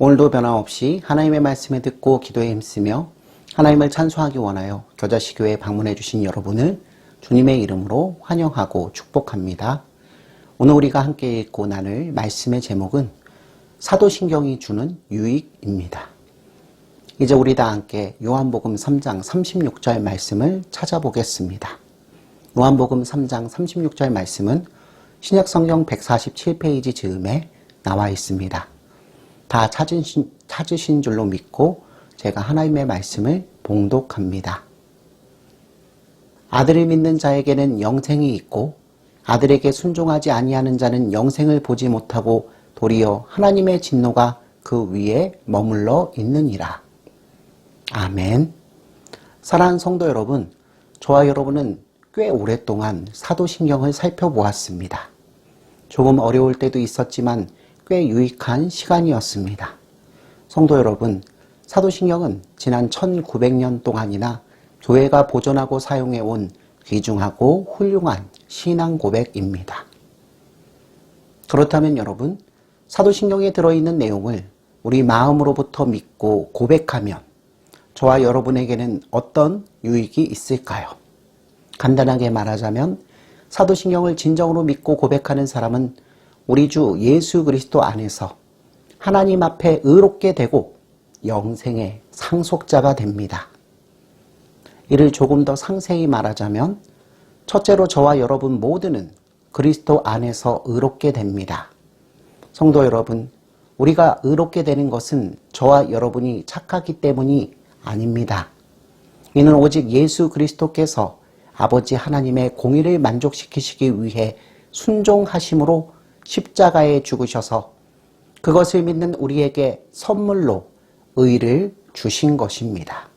오늘도 변함없이 하나님의 말씀을 듣고 기도에 힘쓰며 하나님을 찬송하기 원하여 겨자시교에 방문해 주신 여러분을 주님의 이름으로 환영하고 축복합니다. 오늘 우리가 함께 읽고 나눌 말씀의 제목은 사도신경이 주는 유익입니다. 이제 우리 다 함께 요한복음 3장 36절 말씀을 찾아보겠습니다. 요한복음 3장 36절 말씀은 신약성경 147페이지 즈음에 나와 있습니다. 다 찾으신, 찾으신 줄로 믿고 제가 하나님의 말씀을 봉독합니다. 아들을 믿는 자에게는 영생이 있고 아들에게 순종하지 아니하는 자는 영생을 보지 못하고 도리어 하나님의 진노가 그 위에 머물러 있느니라. 아멘. 사랑하는 성도 여러분, 저와 여러분은 꽤 오랫동안 사도신경을 살펴보았습니다. 조금 어려울 때도 있었지만 꽤 유익한 시간이었습니다. 성도 여러분, 사도신경은 지난 1900년 동안이나 교회가 보존하고 사용해온 귀중하고 훌륭한 신앙 고백입니다. 그렇다면 여러분, 사도신경에 들어있는 내용을 우리 마음으로부터 믿고 고백하면 저와 여러분에게는 어떤 유익이 있을까요? 간단하게 말하자면 사도신경을 진정으로 믿고 고백하는 사람은 우리 주 예수 그리스도 안에서 하나님 앞에 의롭게 되고 영생의 상속자가 됩니다. 이를 조금 더 상세히 말하자면 첫째로 저와 여러분 모두는 그리스도 안에서 의롭게 됩니다. 성도 여러분, 우리가 의롭게 되는 것은 저와 여러분이 착하기 때문이 아닙니다. 이는 오직 예수 그리스도께서 아버지 하나님의 공의를 만족시키시기 위해 순종하심으로 십자가에 죽으셔서 그것을 믿는 우리에게 선물로 의를 주신 것입니다.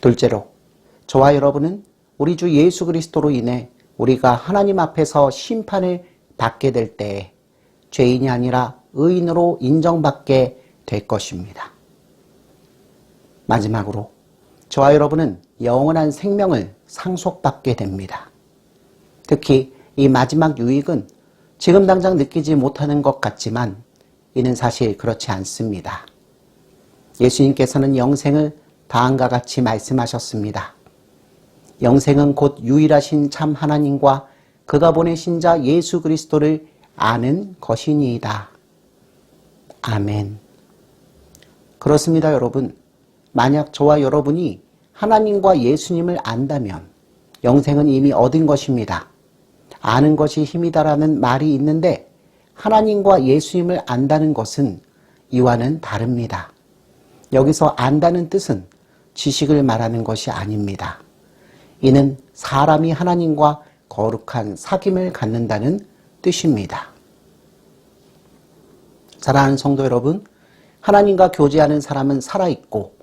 둘째로, 저와 여러분은 우리 주 예수 그리스도로 인해 우리가 하나님 앞에서 심판을 받게 될 때에 죄인이 아니라 의인으로 인정받게 될 것입니다. 마지막으로, 저와 여러분은 영원한 생명을 상속받게 됩니다. 특히 이 마지막 유익은 지금 당장 느끼지 못하는 것 같지만 이는 사실 그렇지 않습니다. 예수님께서는 영생을 다음과 같이 말씀하셨습니다. 영생은 곧 유일하신 참 하나님과 그가 보내신 자 예수 그리스도를 아는 것이니이다. 아멘. 그렇습니다, 여러분. 만약 저와 여러분이 하나님과 예수님을 안다면 영생은 이미 얻은 것입니다. 아는 것이 힘이다라는 말이 있는데 하나님과 예수님을 안다는 것은 이와는 다릅니다. 여기서 안다는 뜻은 지식을 말하는 것이 아닙니다. 이는 사람이 하나님과 거룩한 사귐을 갖는다는 뜻입니다. 사랑하는 성도 여러분, 하나님과 교제하는 사람은 살아있고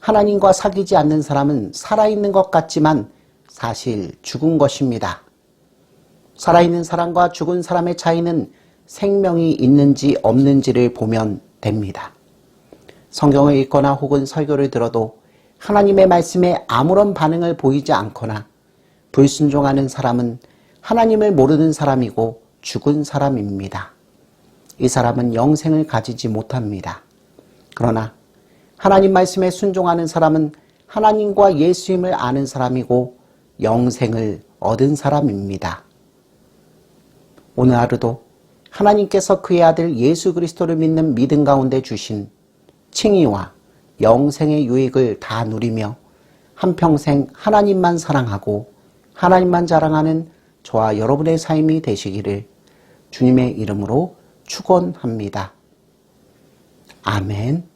하나님과 사귀지 않는 사람은 살아있는 것 같지만 사실 죽은 것입니다. 살아있는 사람과 죽은 사람의 차이는 생명이 있는지 없는지를 보면 됩니다. 성경을 읽거나 혹은 설교를 들어도 하나님의 말씀에 아무런 반응을 보이지 않거나 불순종하는 사람은 하나님을 모르는 사람이고 죽은 사람입니다. 이 사람은 영생을 가지지 못합니다. 그러나 하나님 말씀에 순종하는 사람은 하나님과 예수님을 아는 사람이고 영생을 얻은 사람입니다. 오늘 하루도 하나님께서 그의 아들 예수 그리스도를 믿는 믿음 가운데 주신 칭의와 영생의 유익을 다 누리며 한평생 하나님만 사랑하고 하나님만 자랑하는 저와 여러분의 삶이 되시기를 주님의 이름으로 축원합니다. 아멘.